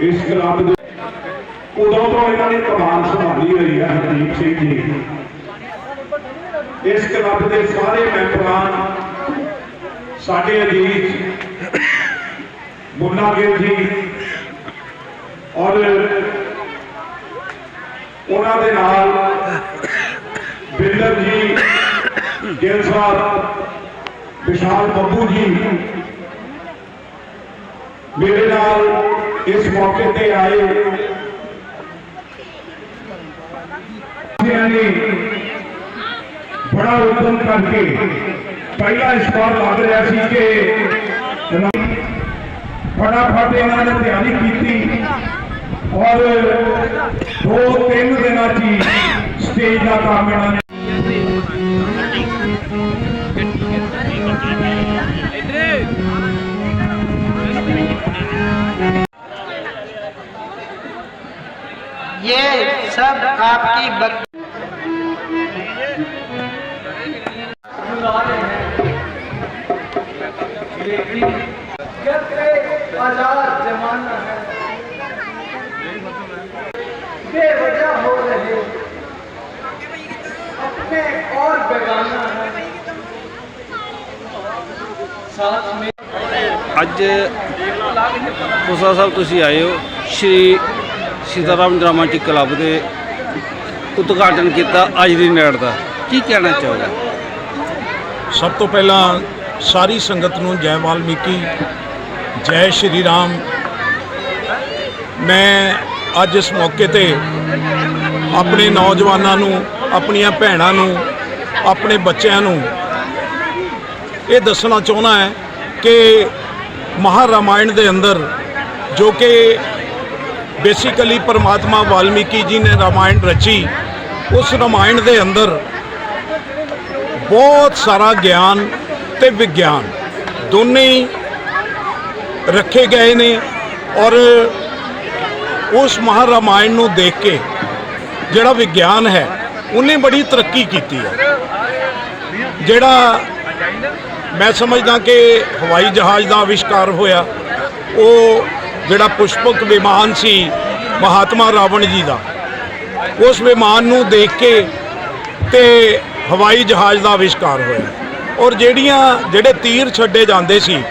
ਇਸ ਕਲੱਬ ਦੇ ਉਦੋਂ ਤੋਂ ਇਹਨਾਂ ਨੇ ਕਮਾਨ ਸੰਭਾਲੀ ਹੋਈ ਹੈ, ਹਰਦੀਪ ਸਿੰਘ ਜੀ। ਇਸ ਕਲੱਬ ਦੇ ਸਾਰੇ ਮੈਂਬਰਾਂ, ਸਾਡੇ ਅਜੀਤ, ਮੁੰਨਾ ਗਿੱਲ ਜੀ ਔਰ ਉਹਨਾਂ ਦੇ ਨਾਲ ਬਿੰਦਰ ਜੀ, ਗਿੱਲ ਸਾਹਿਬ, ਵਿਸ਼ਾਲ ਬੱਬੂ ਜੀ। ਮੇਰੇ ਨਾਲ ਇਸ ਮੌਕੇ ਤੇ ਆਏ ਨੇ ਬੜਾ ਉਦਮ ਕਰਕੇ ਪਹਿਲਾ ਇਸ ਵਾਰ ਲੱਗ ਰਿਹਾ ਸੀ ਕਿ ਫਟਾਫਟ ਇਹਨਾਂ ਨੇ ਤਿਆਰੀ ਕੀਤੀ ਔਰ ਦੋ ਤਿੰਨ ਦਿਨਾਂ ਦੀ ਸਟੇਜ ਦਾ ਕੰਮ ਇਹਨਾਂ ਨੇ ये सब आपकी बक आजाद जमाना है बेवजह हो रहे अपने और बेगाना है साथ में ਅੱਜ ਕੋਸਾ ਸਾਹਿਬ ਤੁਸੀਂ ਆਏ ਹੋ ਸ਼੍ਰੀ ਸੀਤਾਰਾਮ ਡਰਾਮਾਟਿਕ ਕਲੱਬ ਦੇ ਉਦਘਾਟਨ ਕੀਤਾ ਅੱਜ ਦੀ ਨਾਈਟ ਦਾ। ਕੀ ਕਹਿਣਾ ਚਾਹੋਗੇ? ਸਭ ਤੋਂ ਪਹਿਲਾਂ ਸਾਰੀ ਸੰਗਤ ਨੂੰ ਜੈ ਵਾਲਮੀਕੀ, ਜੈ ਸ਼੍ਰੀ ਰਾਮ। ਮੈਂ ਅੱਜ ਇਸ ਮੌਕੇ ਤੇ ਆਪਣੇ ਨੌਜਵਾਨਾਂ ਨੂੰ, ਆਪਣੀਆਂ ਭੈਣਾਂ ਨੂੰ, ਆਪਣੇ ਬੱਚਿਆਂ ਨੂੰ ਇਹ ਦੱਸਣਾ ਚਾਹੁੰਦਾ ਹੈ ਕਿ ਮਹਾਰਾਮਾਇਣ ਦੇ ਅੰਦਰ ਜੋ ਕਿ ਬੇਸਿਕਲੀ ਪਰਮਾਤਮਾ ਵਾਲਮੀਕੀ ਜੀ ਨੇ ਰਾਮਾਇਣ ਰਚੀ। ਉਸ ਰਾਮਾਇਣ ਦੇ ਅੰਦਰ ਬਹੁਤ ਸਾਰਾ ਗਿਆਨ ਤੇ ਵਿਗਿਆਨ ਦੋਨੇ ਰੱਖੇ ਗਏ ਨੇ ਔਰ ਉਸ ਮਹਾਰਾਮਾਇਣ ਨੂੰ ਦੇਖ ਕੇ ਜਿਹੜਾ ਵਿਗਿਆਨ ਹੈ, ਉਹਨੇ ਬੜੀ ਤਰੱਕੀ ਕੀਤੀ ਹੈ। ਜਿਹੜਾ ਮੈਂ ਸਮਝਦਾ ਕਿ ਹਵਾਈ ਜਹਾਜ਼ ਦਾ ਅਵਿਸ਼ਕਾਰ ਹੋਇਆ, ਉਹ ਜਿਹੜਾ ਪੁਸ਼ਪਕ ਵਿਮਾਨ ਸੀ ਮਹਾਤਮਾ ਰਾਵਣ ਜੀ ਦਾ, ਉਸ ਵਿਮਾਨ ਨੂੰ ਦੇਖ ਕੇ ਤੇ ਹਵਾਈ ਜਹਾਜ਼ ਦਾ ਆਵਿਸ਼ਕਾਰ ਹੋਇਆ। ਔਰ ਜਿਹੜੀਆਂ, ਜਿਹੜੇ ਤੀਰ ਛੱਡੇ ਜਾਂਦੇ ਸੀ,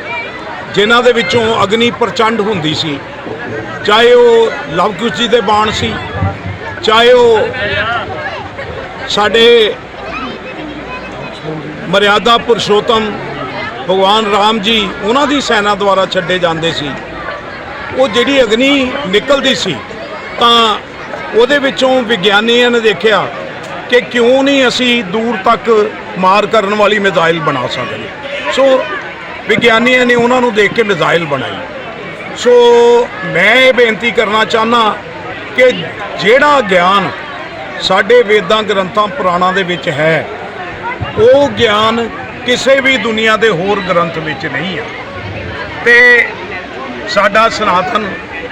ਜਿਨ੍ਹਾਂ ਦੇ ਵਿੱਚੋਂ ਅਗਨੀ ਪ੍ਰਚੰਡ ਹੁੰਦੀ ਸੀ, ਚਾਹੇ ਉਹ ਲਵਕੁਸ਼ ਜੀ ਦੇ ਬਾਣ ਸੀ, ਚਾਹੇ ਉਹ ਸਾਡੇ ਮਰਿਆਦਾ ਪੁਰਸ਼ੋਤਮ ਭਗਵਾਨ ਰਾਮ ਜੀ, ਉਹਨਾਂ ਦੀ ਸੈਨਾ ਦੁਆਰਾ ਛੱਡੇ ਜਾਂਦੇ ਸੀ ਉਹ ਜਿਹੜੀ ਅਗਨੀ ਨਿਕਲਦੀ ਸੀ, ਤਾਂ ਉਹਦੇ ਵਿੱਚੋਂ ਵਿਗਿਆਨੀਆਂ ਨੇ ਦੇਖਿਆ ਕਿ ਕਿਉਂ ਨਹੀਂ ਅਸੀਂ ਦੂਰ ਤੱਕ ਮਾਰ ਕਰਨ ਵਾਲੀ ਮਿਜ਼ਾਈਲ ਬਣਾ ਸਕਦੇ। ਸੋ ਵਿਗਿਆਨੀਆਂ ਨੇ ਉਹਨਾਂ ਨੂੰ ਦੇਖ ਕੇ ਮਿਜ਼ਾਈਲ ਬਣਾਈ। ਸੋ ਮੈਂ ਇਹ ਬੇਨਤੀ ਕਰਨਾ ਚਾਹਨਾ ਕਿ ਜਿਹੜਾ ਗਿਆਨ ਸਾਡੇ ਵੇਦਾਂ ਗ੍ਰੰਥਾਂ ਪੁਰਾਣਾਂ ਦੇ ਵਿੱਚ ਹੈ, ਉਹ ਗਿਆਨ ਕਿਸੇ ਵੀ ਦੁਨੀਆ ਦੇ ਹੋਰ ਗ੍ਰੰਥ ਵਿੱਚ ਨਹੀਂ ਹੈ। ਤੇ ਸਾਡਾ ਸਨਾਤਨ,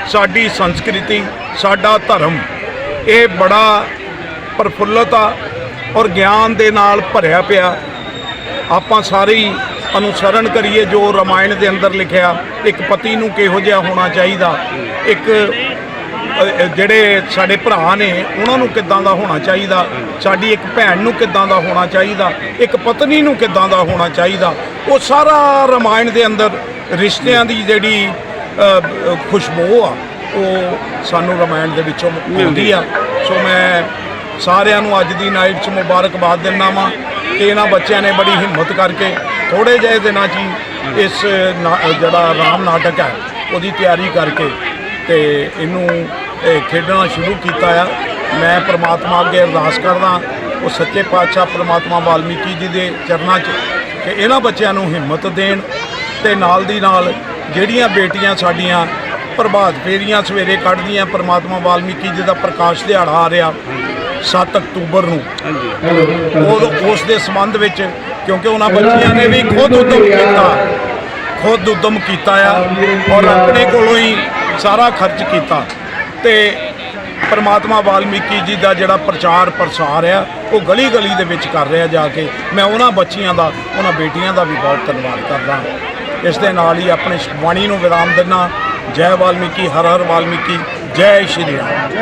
ਸਾਡੀ ਸੰਸਕ੍ਰਿਤੀ, ਸਾਡਾ ਧਰਮ, ਇਹ ਬੜਾ ਪ੍ਰਫੁੱਲਤ ਆ ਔਰ ਗਿਆਨ ਦੇ ਨਾਲ ਭਰਿਆ ਪਿਆ। ਆਪਾਂ ਸਾਰੇ ਹੀ ਅਨੁਸਰਣ ਕਰੀਏ ਜੋ ਰਮਾਇਣ ਦੇ ਅੰਦਰ ਲਿਖਿਆ, ਇੱਕ ਪਤੀ ਨੂੰ ਕਿਹੋ ਜਿਹਾ ਹੋਣਾ ਚਾਹੀਦਾ? ਇੱਕ ਜਿਹੜੇ ਸਾਡੇ ਭਰਾ ਨੇ, ਉਹਨਾਂ ਨੂੰ ਕਿੱਦਾਂ ਦਾ ਹੋਣਾ ਚਾਹੀਦਾ? ਸਾਡੀ ਇੱਕ ਭੈਣ ਨੂੰ ਕਿੱਦਾਂ ਦਾ ਹੋਣਾ ਚਾਹੀਦਾ? ਇੱਕ ਪਤਨੀ ਨੂੰ ਕਿੱਦਾਂ ਦਾ ਹੋਣਾ ਚਾਹੀਦਾ? ਉਹ ਸਾਰਾ ਰਮਾਇਣ ਦੇ ਅੰਦਰ ਰਿਸ਼ਤਿਆਂ ਦੀ ਜਿਹੜੀ ਖੁਸ਼ਬੂ ਆ ਉਹ ਸਾਨੂੰ ਰਾਮਾਇਣ ਦੇ ਵਿੱਚੋਂ ਮਿਲਦੀ ਆ। ਸੋ ਮੈਂ ਸਾਰਿਆਂ ਨੂੰ ਅੱਜ ਦੀ ਨਾਈਟ 'ਚ ਮੁਬਾਰਕਬਾਦ ਦਿੰਦਾ ਵਾਂ ਕਿ ਇਹਨਾਂ ਬੱਚਿਆਂ ਨੇ ਬੜੀ ਹਿੰਮਤ ਕਰਕੇ ਥੋੜੇ ਜਿਹੇ ਦਿਨਾਂ 'ਚ ਹੀ ਇਸ ਜਿਹੜਾ ਰਾਮ ਨਾਟਕ ਹੈ ਉਹਦੀ ਤਿਆਰੀ ਕਰਕੇ ਤੇ ਇਹਨੂੰ ਇਹ ਖੇਡਣਾ ਸ਼ੁਰੂ ਕੀਤਾ ਆ। ਮੈਂ ਪ੍ਰਮਾਤਮਾ ਅੱਗੇ ਅਰਦਾਸ ਕਰਦਾ ਉਹ ਸੱਚੇ ਪਾਤਸ਼ਾਹ ਪ੍ਰਮਾਤਮਾ ਵਾਲਮੀਕੀ ਜੀ ਦੇ ਚਰਨਾਂ 'ਚ ਕਿ ਇਹਨਾਂ ਬੱਚਿਆਂ ਨੂੰ ਹਿੰਮਤ ਦੇਣ ਤੇ ਨਾਲ ਦੀ ਨਾਲ ਜਿਹੜੀਆਂ ਬੇਟੀਆਂ ਸਾਡੀਆਂ ਪ੍ਰਭਾਤ ਫੇਰੀਆਂ ਸਵੇਰੇ ਕੱਢਦੀਆਂ, ਪ੍ਰਮਾਤਮਾ ਵਾਲਮੀਕੀ ਜੀ ਦਾ ਪ੍ਰਕਾਸ਼ ਦਿਹਾੜਾ ਆ ਰਿਹਾ 7 ਅਕਤੂਬਰ ਨੂੰ। ਉਹ ਉਸ ਦੇ ਸੰਬੰਧ ਵਿੱਚ, ਕਿਉਂਕਿ ਉਹਨਾਂ ਬੱਚਿਆਂ ਨੇ ਵੀ ਖੁਦ ਉਦਮ ਕੀਤਾ, ਖੁਦ ਉਦਮ ਕੀਤਾ ਆ ਔਰ ਆਪਣੇ ਕੋਲੋਂ ਹੀ ਸਾਰਾ ਖਰਚ ਕੀਤਾ। ਤੇ ਪਰਮਾਤਮਾ ਵਾਲਮੀਕੀ ਜੀ ਦਾ ਜਿਹੜਾ ਪ੍ਰਚਾਰ ਪ੍ਰਸਾਰ ਆ, ਉਹ ਗਲੀ ਗਲੀ ਦੇ ਵਿੱਚ ਕਰ ਰਿਹਾ ਜਾ ਕੇ। ਮੈਂ ਉਹਨਾਂ ਬੱਚੀਆਂ ਦਾ, ਉਹਨਾਂ ਬੇਟੀਆਂ ਦਾ ਵੀ ਬਹੁਤ ਧੰਨਵਾਦ ਕਰਦਾ। ਇਸ ਦੇ ਨਾਲ ਹੀ ਆਪਣੇ ਬਾਣੀ ਨੂੰ ਵਿਰਾਮ ਦਿੰਦਾ, ਜੈ ਵਾਲਮੀਕੀ, ਹਰ ਹਰ ਵਾਲਮੀਕੀ, ਜੈ ਸ਼੍ਰੀ ਰਾਮ।